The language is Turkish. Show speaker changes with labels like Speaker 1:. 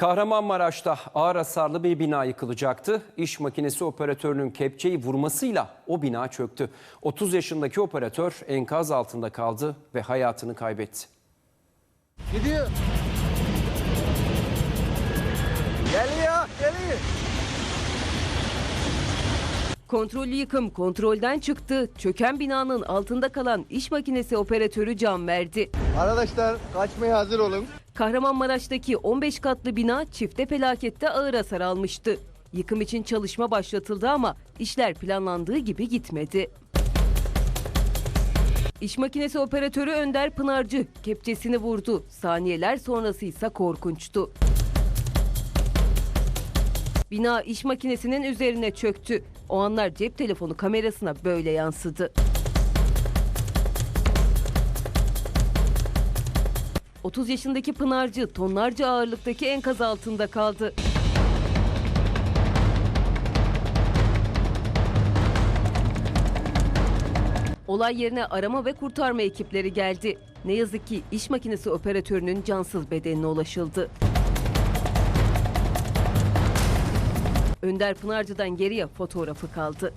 Speaker 1: Kahramanmaraş'ta ağır hasarlı bir bina yıkılacaktı. İş makinesi operatörünün kepçeyi vurmasıyla o bina çöktü. 30 yaşındaki operatör enkaz altında kaldı ve hayatını kaybetti.
Speaker 2: Gidiyor. Geliyor, geliyor.
Speaker 3: Kontrollü yıkım kontrolden çıktı. Çöken binanın altında kalan iş makinesi operatörü can verdi.
Speaker 2: Arkadaşlar kaçmaya hazır olun.
Speaker 3: Kahramanmaraş'taki 15 katlı bina çifte felakette ağır hasar almıştı. Yıkım için çalışma başlatıldı ama işler planlandığı gibi gitmedi. İş makinesi operatörü Önder Pınarcı kepçesini vurdu. Saniyeler sonrası ise korkunçtu. Bina iş makinesinin üzerine çöktü. O anlar cep telefonu kamerasına böyle yansıdı. 30 yaşındaki Pınarcı tonlarca ağırlıktaki enkaz altında kaldı. Olay yerine arama ve kurtarma ekipleri geldi. Ne yazık ki iş makinesi operatörünün cansız bedenine ulaşıldı. Önder Pınarcı'dan geriye fotoğrafı kaldı.